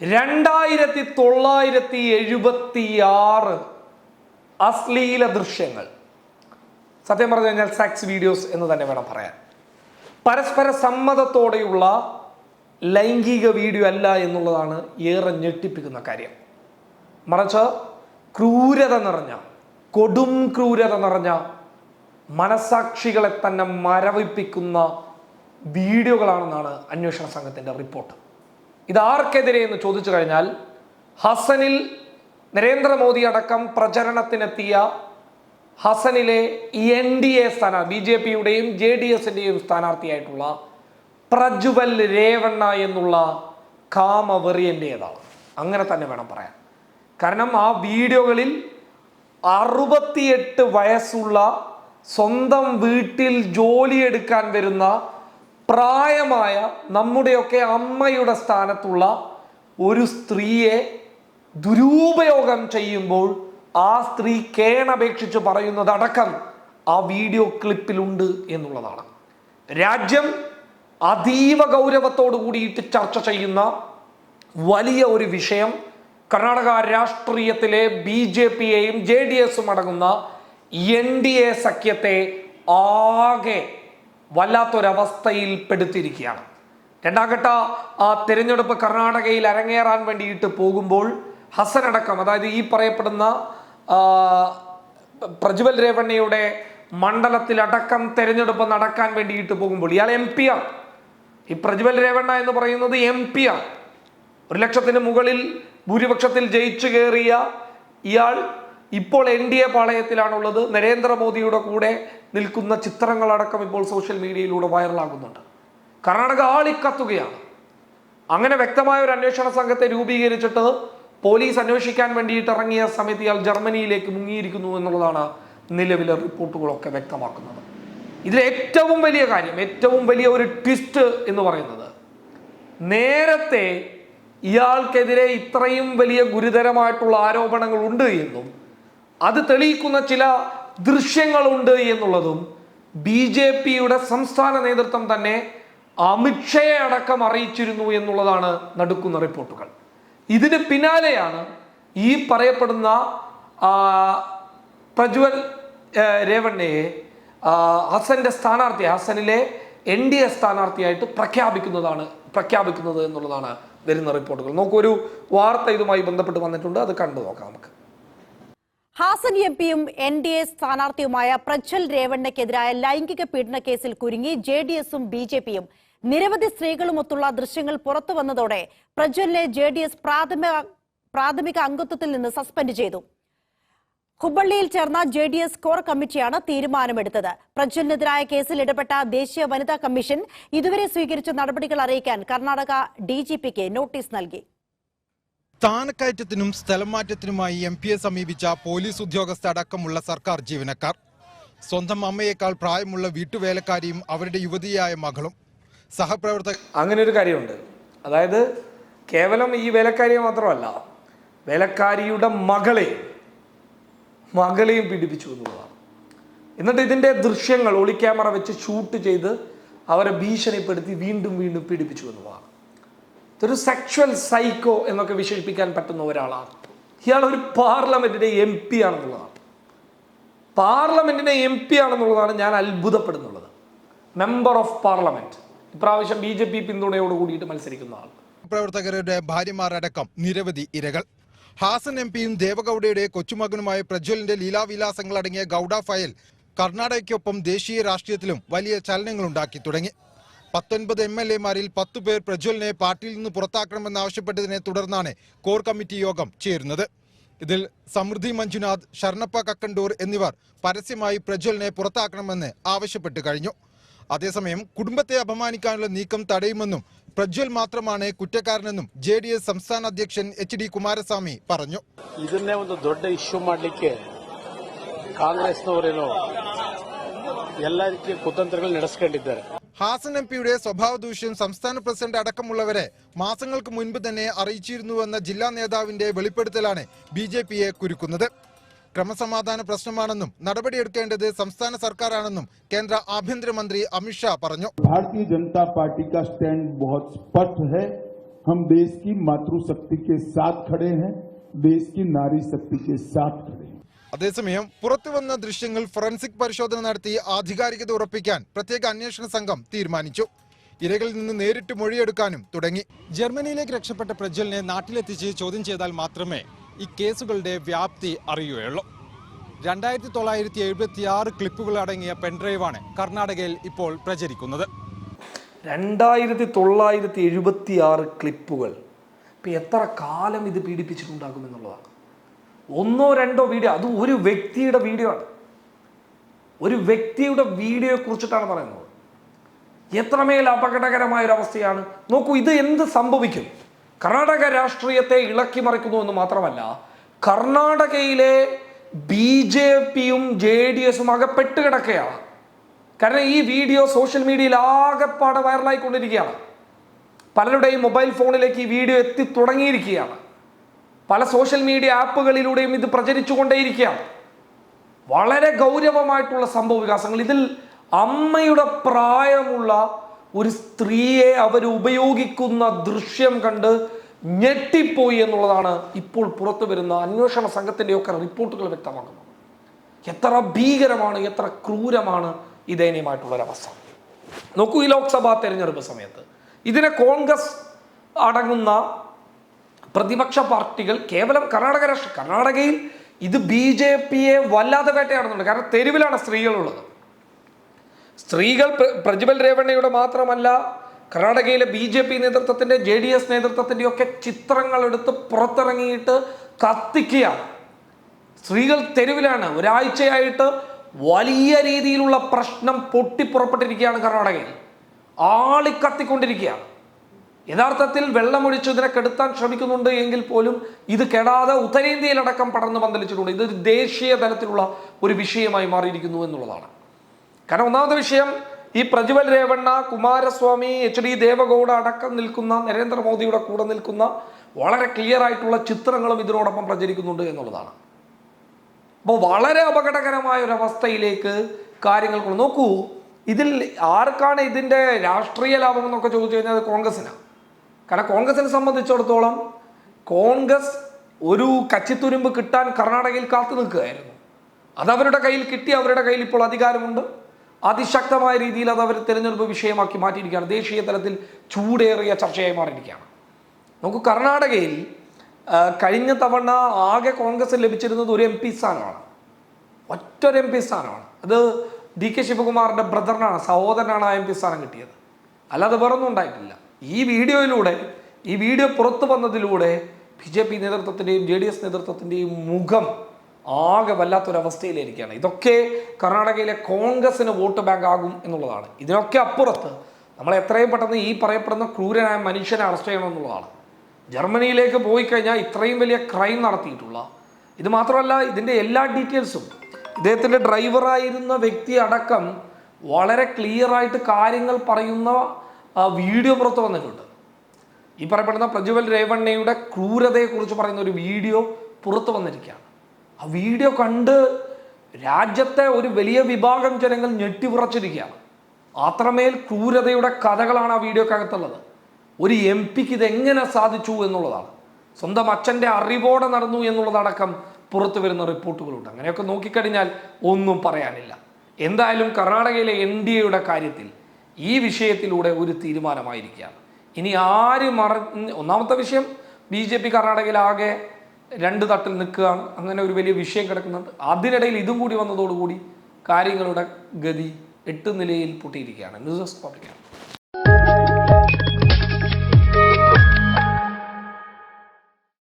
രണ്ടായിരത്തി തൊള്ളായിരത്തി എഴുപത്തി ആറ് അശ്ലീല ദൃശ്യങ്ങൾ. സത്യം പറഞ്ഞു കഴിഞ്ഞാൽ സെക്സ് വീഡിയോസ് എന്ന് തന്നെ വേണം പറയാൻ. പരസ്പര സമ്മതത്തോടെയുള്ള ലൈംഗിക വീഡിയോ അല്ല എന്നുള്ളതാണ് ഏറെ ഞെട്ടിപ്പിക്കുന്ന കാര്യം. മറിച്ച് ക്രൂരത നിറഞ്ഞ കൊടും ക്രൂരത നിറഞ്ഞ മനസാക്ഷികളെ തന്നെ മരവിപ്പിക്കുന്ന വീഡിയോകളാണെന്നാണ് അന്വേഷണ സംഘത്തിന്റെ റിപ്പോർട്ട്. ഇത് ആർക്കെതിരെ എന്ന് ചോദിച്ചു കഴിഞ്ഞാൽ ഹസനിൽ നരേന്ദ്രമോദി അടക്കം പ്രചരണത്തിനെത്തിയ ഹസനിലെ എൻ ഡി എ സ്ഥാനാർത്ഥി ബി ജെ പിയുടെയും ജെ ഡി എസിന്റെയും സ്ഥാനാർത്ഥിയായിട്ടുള്ള പ്രജ്വൽ രേവണ്ണ എന്നുള്ള കാമവെറിയന്റെതാണ് അങ്ങനെ തന്നെ വേണം പറയാൻ. കാരണം ആ വീഡിയോകളിൽ അറുപത്തിയെട്ട് വയസ്സുള്ള സ്വന്തം വീട്ടിൽ ജോലിയെടുക്കാൻ വരുന്ന പ്രായമായ നമ്മുടെയൊക്കെ അമ്മയുടെ സ്ഥാനത്തുള്ള ഒരു സ്ത്രീയെ ദുരുപയോഗം ചെയ്യുമ്പോൾ ആ സ്ത്രീ കേണപേക്ഷിച്ച് പറയുന്നതടക്കം ആ വീഡിയോ ക്ലിപ്പിലുണ്ട് എന്നുള്ളതാണ്. രാജ്യം അതീവ ഗൗരവത്തോടു കൂടിയിട്ട് ചർച്ച ചെയ്യുന്ന വലിയ ഒരു വിഷയം കർണാടക രാഷ്ട്രീയത്തിലെ ബി ജെ പിയെയും ജെ ഡി എസും അടങ്ങുന്ന എൻ ഡി എ സഖ്യത്തെ ആകെ വല്ലാത്തൊരവസ്ഥയിൽ പെടുത്തിയിരിക്കുകയാണ് രണ്ടാം ഘട്ട തിരഞ്ഞെടുപ്പ് കർണാടകയിൽ അരങ്ങേറാൻ വേണ്ടിയിട്ട് പോകുമ്പോൾ ഹസൻ അടക്കം അതായത് ഈ പറയപ്പെടുന്ന പ്രജ്വൽ രേവണ്ണയുടെ മണ്ഡലത്തിലടക്കം തെരഞ്ഞെടുപ്പ് നടക്കാൻ വേണ്ടിയിട്ട് പോകുമ്പോൾ ഇയാൾ എം പി ആണ് ഈ പ്രജ്വൽ രേവണ്ണ എന്ന് പറയുന്നത് എം പി ആണ് ഒരു ലക്ഷത്തിന് മുകളിൽ ഭൂരിപക്ഷത്തിൽ ജയിച്ചു കയറിയ ഇയാൾ ഇപ്പോൾ എൻ ഡി എ പാളയത്തിലാണുള്ളത്. നരേന്ദ്രമോദിയുടെ കൂടെ നിൽക്കുന്ന ചിത്രങ്ങളടക്കം ഇപ്പോൾ സോഷ്യൽ മീഡിയയിലൂടെ വൈറലാകുന്നുണ്ട്. കർണാടക ആളിക്കത്തുകയാണ്. അങ്ങനെ വ്യക്തമായ ഒരു അന്വേഷണ സംഘത്തെ രൂപീകരിച്ചിട്ട് പോലീസ് അന്വേഷിക്കാൻ വേണ്ടിയിട്ട് ഇറങ്ങിയ സമയത്ത് ഇയാൾ ജർമ്മനിയിലേക്ക് മുങ്ങിയിരിക്കുന്നു എന്നുള്ളതാണ് നിലവിലെ റിപ്പോർട്ടുകളൊക്കെ വ്യക്തമാക്കുന്നത്. ഇതിൽ ഏറ്റവും വലിയ കാര്യം ഏറ്റവും വലിയ ഒരു ട്വിസ്റ്റ് എന്ന് പറയുന്നത് നേരത്തെ ഇയാൾക്കെതിരെ ഇത്രയും വലിയ ഗുരുതരമായിട്ടുള്ള ആരോപണങ്ങൾ ഉണ്ട് എന്നും അത് തെളിയിക്കുന്ന ചില ദൃശ്യങ്ങളുണ്ട് എന്നുള്ളതും ബി ജെ പിയുടെ സംസ്ഥാന നേതൃത്വം തന്നെ അമിത്ഷയെ അടക്കം അറിയിച്ചിരുന്നു എന്നുള്ളതാണ് നടുക്കുന്ന റിപ്പോർട്ടുകൾ. ഇതിന് പിന്നാലെയാണ് ഈ പറയപ്പെടുന്ന പ്രജ്വൽ രേവണ്ണയെ ഹസന്റെ സ്ഥാനാർത്ഥി ഹസനിലെ എൻ ഡി എ സ്ഥാനാർത്ഥിയായിട്ട് പ്രഖ്യാപിക്കുന്നതാണ് പ്രഖ്യാപിക്കുന്നത് എന്നുള്ളതാണ് വരുന്ന റിപ്പോർട്ടുകൾ. നോക്കൂ ഒരു വാർത്ത ഇതുമായി ബന്ധപ്പെട്ട് വന്നിട്ടുണ്ട്. അത് കണ്ടു നോക്കാം നമുക്ക്. ഹാസൻ എം പിയും എൻ ഡി എ സ്ഥാനാർത്ഥിയുമായ പ്രജ്വൽ രേവണ്ണയ്ക്കെതിരായ ലൈംഗിക പീഡന കേസിൽ കുരുങ്ങി ജെ ഡി എസും ബി ജെ പിയും. നിരവധി സ്ത്രീകളുമൊത്തുള്ള ദൃശ്യങ്ങൾ പുറത്തു വന്നതോടെ പ്രജ്വലിനെ ജെ ഡി എസ് പ്രാഥമിക പ്രാഥമിക അംഗത്വത്തിൽ നിന്ന് സസ്പെൻഡ് ചെയ്തു. ഹുബള്ളിയിൽ ചേർന്ന ജെ ഡി എസ് കോർ കമ്മിറ്റിയാണ് തീരുമാനമെടുത്തത്. പ്രജ്വലിനെതിരായ കേസിൽ ഇടപെട്ട ദേശീയ വനിതാ കമ്മീഷൻ ഇതുവരെ സ്വീകരിച്ച നടപടികൾ അറിയിക്കാൻ കർണാടക ഡി നോട്ടീസ് നൽകി. സ്ഥാനക്കയറ്റത്തിനും സ്ഥലം മാറ്റത്തിനുമായി എം പിയെ സമീപിച്ച പോലീസ് ഉദ്യോഗസ്ഥ അടക്കമുള്ള സർക്കാർ ജീവനക്കാർ. സ്വന്തം അമ്മയേക്കാൾ പ്രായമുള്ള വീട്ടുവേലക്കാരിയും അവരുടെ യുവതിയായ മകളും. സഹപ്രവർത്തക അങ്ങനെ ഒരു കാര്യമുണ്ട്. അതായത് കേവലം ഈ വേലക്കാരിയെ മാത്രമല്ല വേലക്കാരിയുടെ മകളെ മകളെയും പീഡിപ്പിച്ചു എന്നുള്ളതാണ്. എന്നിട്ട് ഇതിന്റെ ദൃശ്യങ്ങൾ ഒളി ക്യാമറ വെച്ച് ഷൂട്ട് ചെയ്ത് അവരെ ഭീഷണിപ്പെടുത്തി വീണ്ടും വീണ്ടും പീഡിപ്പിച്ചു എന്നുള്ളതാണ്. ഇതൊരു സെക്ഷൽ സൈക്കോ എന്നൊക്കെ വിശേഷിപ്പിക്കാൻ പറ്റുന്ന ഒരാളാണ്. ഇയാൾ ഒരു പാർലമെന്റിന്റെ എം പി ആണെന്നുള്ളതാണ്. പാർലമെന്റിന്റെ എം പി ആണെന്നുള്ളതാണ് ഞാൻ അത്ഭുതപ്പെടുന്നുള്ളത്. മെമ്പർ ഓഫ് പാർലമെന്റ് ഇപ്രാവശ്യം ബി ജെ പി പിന്തുണയോട് കൂടിയിട്ട് മത്സരിക്കുന്ന ആൾ. പ്രവർത്തകരുടെ ഭാര്യമാരടക്കം നിരവധി ഇരകൾ. ഹാസൻ എം പിയും ദേവഗൌഡയുടെ കൊച്ചുമകനുമായ പ്രജ്വലിന്റെ ലീലാവിലാസങ്ങൾ അടങ്ങിയ ഗൌഡ ഫയൽ കർണാടകയ്ക്കൊപ്പം ദേശീയ രാഷ്ട്രീയത്തിലും വലിയ ചലനങ്ങളുണ്ടാക്കി തുടങ്ങി. പത്തൊൻപത് എം എൽ എമാരിൽ പത്തു പേർ പ്രജ്വലിനെ പാർട്ടിയിൽ നിന്ന് പുറത്താക്കണമെന്നാവശ്യപ്പെട്ടതിനെ തുടർന്നാണ് കോർ കമ്മിറ്റി യോഗം ചേരുന്നത് ഇതിൽ സമൃദ്ധി മഞ്ജുനാഥ് ഷർണപ്പ കക്കണ്ടൂർ എന്നിവർ പരസ്യമായി പ്രജ്വലിനെ പുറത്താക്കണമെന്ന് ആവശ്യപ്പെട്ടു കഴിഞ്ഞു അതേസമയം കുടുംബത്തെ അപമാനിക്കാനുള്ള നീക്കം തടയുമെന്നും പ്രജ്വൽ മാത്രമാണ് കുറ്റക്കാരനെന്നും ജെ ഡി എസ് സംസ്ഥാന അധ്യക്ഷൻ എച്ച് ഡി കുമാരസ്വാമി പറഞ്ഞു ಇದನ್ನೇ ಒಂದು ದೊಡ್ಡ ಇಶ್ಯೂ ಮಾಡಲಿಕ್ಕೆ ಕಾಂಗ್ರೆಸ್ನವರೇನೋ ಎಲ್ಲ ರೀತಿಯ ಕುತಂತ್ರಗಳು ನಡೆಸ್ಕೊಂಡಿದ್ದಾರೆ ഹാസൻ എം പിയുടെ സ്വഭാവ ദൂഷ്യം സംസ്ഥാന പ്രസിഡന്റ് അടക്കമുള്ളവരെ മാസങ്ങൾക്ക് മുൻപ് തന്നെ അറിയിച്ചിരുന്നുവെന്ന ജില്ലാ നേതാവിന്റെ വെളിപ്പെടുത്തലാണ് ബി ജെ പിയെ കുരുക്കുന്നത്. ക്രമസമാധാന പ്രശ്നമാണെന്നും നടപടിയെടുക്കേണ്ടത് സംസ്ഥാന സർക്കാരാണെന്നും കേന്ദ്ര ആഭ്യന്തരമന്ത്രി അമിത്ഷാ പറഞ്ഞു. ഭാരതീയ ജനതാ പാർട്ടി കാ സ്റ്റാൻഡ് സ്പഷ്ട ഹം. ദേശ് മാതൃശക്തി സാത്ത് ഖടേ ഹൈ. ദേശ് നാരി ശക്തി സാത്ത് ഖടേ हैं പുറത്തു വന്ന ദൃശ്യങ്ങൾ ഫോറൻസിക് പരിശോധന നടത്തി ആധികാരികത ഉറപ്പിക്കാൻ പ്രത്യേക അന്വേഷണ സംഘം തീരുമാനിച്ചു. ഇരകളിൽ നിന്ന് നേരിട്ട് മൊഴിയെടുക്കാനും തുടങ്ങി. ജർമ്മനിയിലേക്ക് രക്ഷപ്പെട്ട പ്രജ്വലിനെ നാട്ടിലെത്തിച്ച് ചോദ്യം ചെയ്താൽ മാത്രമേ ഈ കേസുകളുടെ വ്യാപ്തി അറിയുകയുള്ളൂ. രണ്ടായിരത്തി തൊള്ളായിരത്തി എഴുപത്തി ആറ് ക്ലിപ്പുകൾ അടങ്ങിയ പെൻഡ്രൈവാണ് കർണാടകയിൽ ഇപ്പോൾ പ്രചരിക്കുന്നത്. രണ്ടായിരത്തി തൊള്ളായിരത്തി എഴുപത്തി ആറ് ക്ലിപ്പുകൾ. ഇപ്പം എത്ര കാലം ഇത് പീഡിപ്പിച്ചിട്ടുണ്ടാകും എന്നുള്ളതാണ് ഒന്നോ രണ്ടോ വീഡിയോ അത് ഒരു വ്യക്തിയുടെ വീഡിയോ ആണ്. ഒരു വ്യക്തിയുടെ വീഡിയോയെ കുറിച്ചിട്ടാണ് പറയുന്നത്. എത്രമേൽ അപകടകരമായ ഒരു അവസ്ഥയാണ്. നോക്കൂ ഇത് എന്ത് സംഭവിക്കും? കർണാടക രാഷ്ട്രീയത്തെ ഇളക്കി മറിക്കുന്നു എന്ന് മാത്രമല്ല കർണാടകയിലെ ബി ജെ പിയും ജെ ഡി എസും അകപ്പെട്ട് കിടക്കുകയാണ്. കാരണം ഈ വീഡിയോ സോഷ്യൽ മീഡിയയിൽ ആകെപ്പാടെ വൈറലായിക്കൊണ്ടിരിക്കുകയാണ്. പലരുടെയും മൊബൈൽ ഫോണിലേക്ക് ഈ വീഡിയോ എത്തി തുടങ്ങിയിരിക്കുകയാണ്. പല സോഷ്യൽ മീഡിയ ആപ്പുകളിലൂടെയും ഇത് പ്രചരിച്ചുകൊണ്ടേയിരിക്കുകയാണ്. വളരെ ഗൗരവമായിട്ടുള്ള സംഭവ വികാസങ്ങൾ. ഇതിൽ അമ്മയുടെ പ്രായമുള്ള ഒരു സ്ത്രീയെ അവർ ഉപയോഗിക്കുന്ന ദൃശ്യം കണ്ട് ഞെട്ടിപ്പോയി എന്നുള്ളതാണ് ഇപ്പോൾ പുറത്തു വരുന്ന അന്വേഷണ സംഘത്തിന്റെയൊക്കെ റിപ്പോർട്ടുകൾ വ്യക്തമാക്കുന്നത്. എത്ര ഭീകരമാണ് എത്ര ക്രൂരമാണ് ഈ ദയനീയമായിട്ടുള്ള ഒരവസ്ഥ. നോക്കൂ ഈ ലോക്സഭാ തെരഞ്ഞെടുപ്പ് സമയത്ത്. ഇതിനെ കോൺഗ്രസ് അടങ്ങുന്ന പ്രതിപക്ഷ പാർട്ടികൾ കേവലം കർണാടക രാഷ്ട്ര കർണാടകയിൽ ഇത് ബി ജെ പിയെ വല്ലാതെ വേട്ടയാടുന്നുണ്ട്. കാരണം തെരുവിലാണ് സ്ത്രീകളുള്ളത്. സ്ത്രീകൾ പ്ര- പ്രജ്വൽ രേവണ്ണയുടെ മാത്രമല്ല കർണാടകയിലെ ബി ജെ പി നേതൃത്വത്തിന്റെ ജെ ഡി എസ് നേതൃത്വത്തിന്റെ ഒക്കെ ചിത്രങ്ങൾ എടുത്ത് പുറത്തിറങ്ങിയിട്ട് കത്തിക്കുകയാണ്. സ്ത്രീകൾ തെരുവിലാണ്. ഒരാഴ്ചയായിട്ട് വലിയ രീതിയിലുള്ള പ്രശ്നം പൊട്ടിപ്പുറപ്പെട്ടിരിക്കുകയാണ് കർണാടകയിൽ. ആളിക്കത്തിക്കൊണ്ടിരിക്കുകയാണ്. യഥാർത്ഥത്തിൽ വെള്ളമൊഴിച്ച് ഇതിനെ കെടുത്താൻ ശ്രമിക്കുന്നുണ്ട് എങ്കിൽ പോലും ഇത് കെടാതെ ഉത്തരേന്ത്യയിലടക്കം പടർന്നു പന്തലിച്ചിട്ടുണ്ട്. ഇത് ദേശീയ തലത്തിലുള്ള ഒരു വിഷയമായി മാറിയിരിക്കുന്നു എന്നുള്ളതാണ്. കാരണം ഒന്നാമത്തെ വിഷയം ഈ പ്രജ്വൽ രേവണ്ണ കുമാരസ്വാമി എച്ച് ഡി ദേവഗൌഡ അടക്കം നിൽക്കുന്ന നരേന്ദ്രമോദിയുടെ കൂടെ നിൽക്കുന്ന വളരെ ക്ലിയർ ആയിട്ടുള്ള ചിത്രങ്ങളും ഇതിനോടൊപ്പം പ്രചരിക്കുന്നുണ്ട് എന്നുള്ളതാണ്. അപ്പോൾ വളരെ അപകടകരമായ ഒരു അവസ്ഥയിലേക്ക് കാര്യങ്ങൾ നോക്കൂ ഇതിൽ ആർക്കാണ് ഇതിന്റെ രാഷ്ട്രീയ ലാഭം എന്നൊക്കെ ചോദിച്ചു കഴിഞ്ഞാൽ അത് കോൺഗ്രസിനാണ് കാരണം കോൺഗ്രസിനെ സംബന്ധിച്ചിടത്തോളം കോൺഗ്രസ് ഒരു കച്ചിത്തുരുമ്പ് കിട്ടാൻ കർണാടകയിൽ കാത്തു നിൽക്കുകയായിരുന്നു. അതവരുടെ കയ്യിൽ കിട്ടി അവരുടെ കയ്യിൽ ഇപ്പോൾ അധികാരമുണ്ട്. അതിശക്തമായ രീതിയിൽ അത് അവർ തിരഞ്ഞെടുപ്പ് വിഷയമാക്കി മാറ്റിയിരിക്കുകയാണ്. ദേശീയ തലത്തിൽ ചൂടേറിയ ചർച്ചയായി മാറിയിരിക്കുകയാണ്. നമുക്ക് കർണാടകയിൽ കഴിഞ്ഞ തവണ ആകെ കോൺഗ്രസ് ലഭിച്ചിരുന്നത് ഒരു എം പി സ്ഥാനമാണ്. ഒറ്റൊരു എം പി സ്ഥാനമാണ്. അത് ഡി കെ ശിവകുമാറിന്റെ ബ്രദറിനാണ് സഹോദരനാണ് ആ എം പി സ്ഥാനം കിട്ടിയത്. അല്ലാതെ വേറൊന്നും ഉണ്ടായിട്ടില്ല. ഈ വീഡിയോയിലൂടെ ഈ വീഡിയോ പുറത്തു വന്നതിലൂടെ ബി ജെ പി നേതൃത്വത്തിന്റെയും ജെ ഡി എസ് നേതൃത്വത്തിന്റെയും മുഖം ആകെ വല്ലാത്തൊരവസ്ഥയിലിരിക്കുകയാണ്. ഇതൊക്കെ കർണാടകയിലെ കോൺഗ്രസിന് വോട്ട് ബാങ്ക് ആകും എന്നുള്ളതാണ്. ഇതിനൊക്കെ അപ്പുറത്ത് നമ്മൾ എത്രയും പെട്ടെന്ന് ഈ പറയപ്പെടുന്ന ക്രൂരനായ മനുഷ്യനെ അറസ്റ്റ് ചെയ്യണം എന്നുള്ളതാണ്. ജർമ്മനിയിലേക്ക് പോയി കഴിഞ്ഞാൽ ഇത്രയും വലിയ ക്രൈം നടത്തിയിട്ടുള്ള ഇത് മാത്രമല്ല ഇതിന്റെ എല്ലാ ഡീറ്റെയിൽസും ഇദ്ദേഹത്തിന്റെ ഡ്രൈവറായിരുന്ന വ്യക്തി അടക്കം വളരെ ക്ലിയറായിട്ട് കാര്യങ്ങൾ പറയുന്ന ആ, വീഡിയോ പുറത്ത് വന്നിട്ടുണ്ട്. ഈ പറയപ്പെടുന്ന പ്രജ്വൽ രേവണ്ണയുടെ ക്രൂരതയെക്കുറിച്ച് പറയുന്ന ഒരു വീഡിയോ പുറത്തു വന്നിരിക്കുകയാണ്. ആ വീഡിയോ കണ്ട് രാജ്യത്തെ ഒരു വലിയ വിഭാഗം ജനങ്ങൾ ഞെട്ടിവിറച്ചിരിക്കുകയാണ് അത്രമേൽ ക്രൂരതയുടെ കഥകളാണ് ആ വീഡിയോക്കകത്തുള്ളത്. ഒരു എം പിക്ക് ഇതെങ്ങനെ സാധിച്ചു എന്നുള്ളതാണ്. സ്വന്തം അച്ഛന്റെ അറിവോടെ നടന്നു എന്നുള്ളതടക്കം പുറത്തു വരുന്ന റിപ്പോർട്ടുകളുണ്ട്. അങ്ങനെയൊക്കെ നോക്കിക്കഴിഞ്ഞാൽ ഒന്നും പറയാനില്ല. എന്തായാലും കർണാടകയിലെ എൻ ഡി എയുടെ കാര്യത്തിൽ ഈ വിഷയത്തിലൂടെ ഒരു തീരുമാനമായിരിക്കുകയാണ്. ഇനി ആര് മറ ഒന്നാമത്തെ വിഷയം ബി ജെ പി കർണാടകയിലാകെ രണ്ട് തട്ടിൽ നിൽക്കുകയാണ്. അങ്ങനെ ഒരു വലിയ വിഷയം കിടക്കുന്നുണ്ട്. അതിനിടയിൽ ഇതും കൂടി വന്നതോടുകൂടി കാര്യങ്ങളുടെ ഗതി എട്ട് നിലയിൽ പൊട്ടിയിരിക്കുകയാണ്. News desk പബ്ലിക്കാണ്